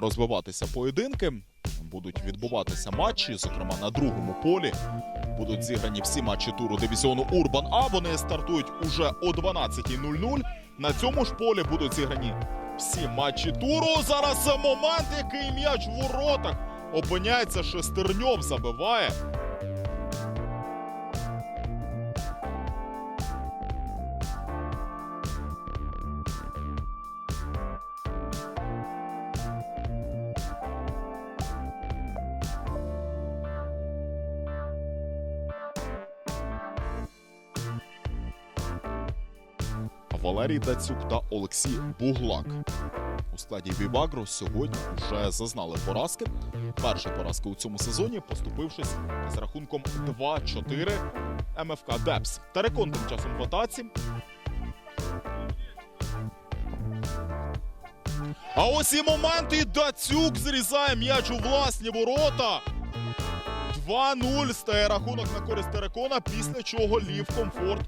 розвиватися поєдинки. Будуть відбуватися матчі, зокрема на другому полі. Будуть зіграні всі матчі туру дивізіону Урбан А. Вони стартують уже о 12.00. На цьому ж полі будуть зіграні всі матчі туру. Зараз момент, який м'яч в воротах опиняється шестерньов, забиває. Валерій Дацюк та Олексій Буглак. У складі Вівагро сьогодні вже зазнали поразки. Перша поразка у цьому сезоні, поступившись з рахунком 2-4 МФК Депс. Терекон тим часом в атаці. А ось і момент, і Дацюк зрізає м'яч у власні ворота. 2-0 стає рахунок на користь Терекона, після чого Лів Комфорт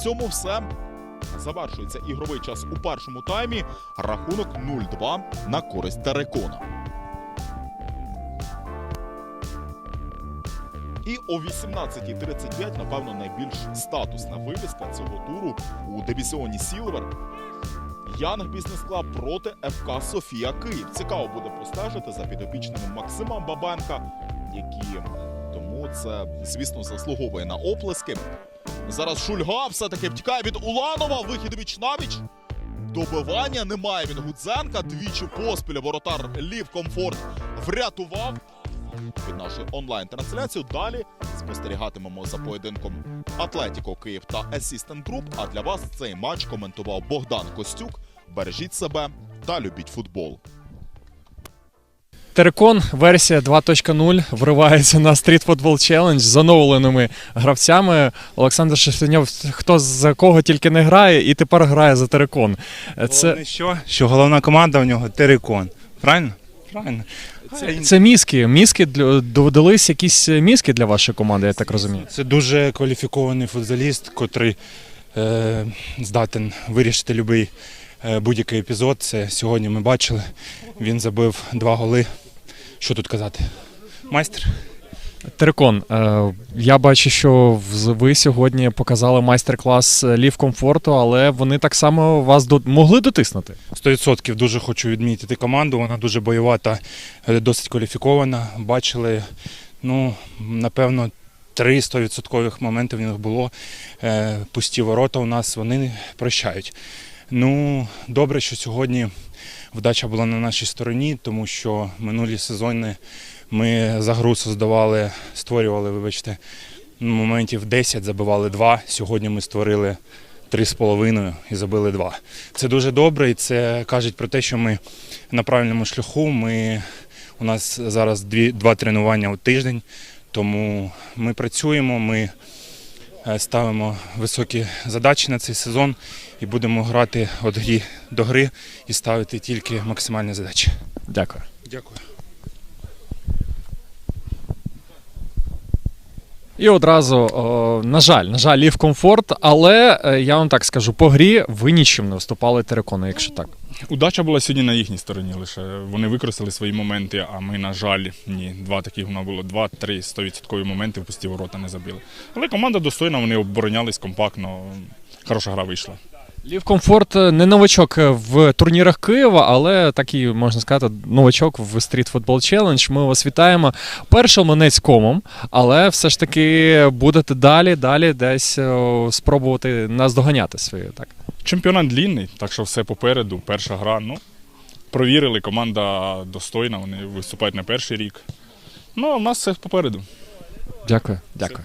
цьому все. Завершується ігровий час у першому таймі. Рахунок 0-2 на користь Терекона. І о 18.35, напевно, найбільш статусна вивіска цього туру у дивізіоні Сілвер. Янг Бізнес Клаб проти ФК Софія Київ. Цікаво буде простежити за підопічними Максима Бабенка, які тому це, звісно, заслуговує на оплески. Зараз Шульга все-таки втікає від Уланова. Вихід віч навіч. Добивання немає він Гудзенка. Двічі поспіль воротар Лів Комфорт врятував від нашої онлайн-трансляції. Далі спостерігатимемо за поєдинком Атлетіко Київ та Assistant Group. А для вас цей матч коментував Богдан Костюк. Бережіть себе та любіть футбол. Терекон версія 2.0 вривається на Street Football Challenge з оновленими гравцями. Олександр Шестеньов, хто за кого тільки не грає, і тепер грає за Терекон. Це, Головне, що? Що головна команда у нього Терекон. Правильно? Правильно. Це, це мізки. Мізки для- додались якісь мізки для вашої команди, я так розумію. це дуже кваліфікований футболіст, котрий е, здатен вирішити будь-який е, будь-який епізод. Це сьогодні ми бачили. Він забив два голи. Що тут казати? Майстер. Терекон, е, я бачу, що ви сьогодні показали майстер-клас лів комфорту, але вони так само вас до- могли дотиснути. 100% дуже хочу відмітити команду. Вона дуже бойова та е, досить кваліфікована. Бачили, ну, напевно, три 100% моменти в них було. Е, Пусті ворота у нас вони прощають. Ну, добре, що сьогодні вдача була на нашій стороні, тому що минулі сезони ми за гру создавали, створювали, вибачте, моментів 10, забивали 2. Сьогодні ми створили три з половиною і забили два. Це дуже добре, і це кажуть про те, що ми на правильному шляху. Ми, у нас зараз дві, два тренування у тиждень, тому ми працюємо, ми ставимо високі задачі на цей сезон і будемо грати від грі до гри і ставити тільки максимальні задачі. Дякую. Дякую. І одразу, о, на жаль, на жаль, лів комфорт, але е, я вам так скажу, по грі ви нічим не вступали Терекону, якщо так. Удача була сьогодні на їхній стороні лише. Вони використали свої моменти, а ми, на жаль, ні. Два таких воно було, два-три 100% моменти в пусті ворота не забили. Але команда достойна, вони оборонялись компактно. Хороша гра вийшла. Лів комфорт е, не новачок е, в турнірах Києва, але такий, можна сказати, новачок в Street Football Challenge. Ми вас вітаємо першим монець комом, але все ж таки будете далі, далі десь о, спробувати наздоганяти свою. Так. Чемпіонат длінний, так що все попереду. Перша гра. Ну, провірили, команда достойна, вони виступають на перший рік. Ну, а в нас все попереду. Дякую. Дякую.